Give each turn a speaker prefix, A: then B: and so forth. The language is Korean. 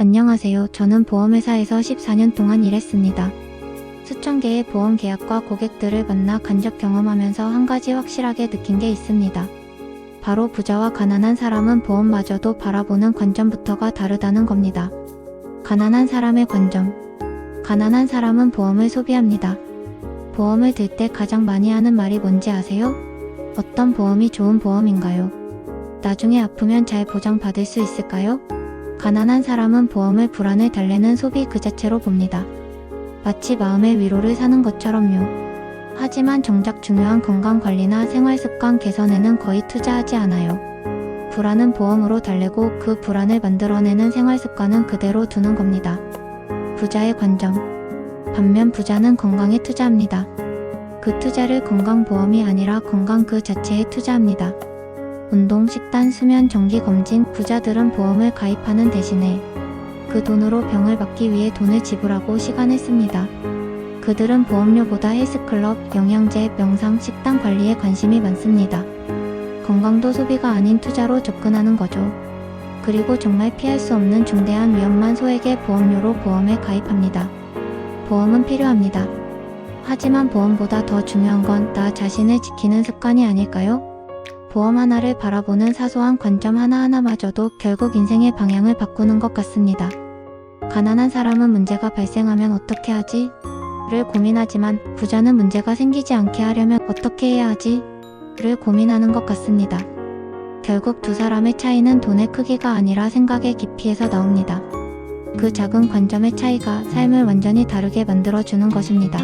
A: 안녕하세요. 저는 보험회사에서 14년 동안 일했습니다. 수천 개의 보험 계약과 고객들을 만나 간접 경험하면서 한 가지 확실하게 느낀 게 있습니다. 바로 부자와 가난한 사람은 보험마저도 바라보는 관점부터가 다르다는 겁니다. 가난한 사람의 관점. 가난한 사람은 보험을 소비합니다. 보험을 들 때 가장 많이 하는 말이 뭔지 아세요? 어떤 보험이 좋은 보험인가요? 나중에 아프면 잘 보장받을 수 있을까요? 가난한 사람은 보험을 불안을 달래는 소비 그 자체로 봅니다. 마치 마음의 위로를 사는 것처럼요. 하지만 정작 중요한 건강 관리나 생활 습관 개선에는 거의 투자하지 않아요. 불안은 보험으로 달래고 그 불안을 만들어내는 생활 습관은 그대로 두는 겁니다. 부자의 관점. 반면 부자는 건강에 투자합니다. 그 투자를 건강보험이 아니라 건강 그 자체에 투자합니다. 운동, 식단, 수면, 정기 검진, 부자들은 보험을 가입하는 대신에 그 돈으로 병을 받기 위해 돈을 지불하고 시간을 씁니다. 그들은 보험료보다 헬스클럽, 영양제, 명상, 식단 관리에 관심이 많습니다. 건강도 소비가 아닌 투자로 접근하는 거죠. 그리고 정말 피할 수 없는 중대한 위험만 소액의 보험료로 보험에 가입합니다. 보험은 필요합니다. 하지만 보험보다 더 중요한 건 나 자신을 지키는 습관이 아닐까요? 보험 하나를 바라보는 사소한 관점 하나하나마저도 결국 인생의 방향을 바꾸는 것 같습니다. 가난한 사람은 문제가 발생하면 어떻게 하지? 를 고민하지만 부자는 문제가 생기지 않게 하려면 어떻게 해야 하지? 를 고민하는 것 같습니다. 결국 두 사람의 차이는 돈의 크기가 아니라 생각의 깊이에서 나옵니다. 그 작은 관점의 차이가 삶을 완전히 다르게 만들어주는 것입니다.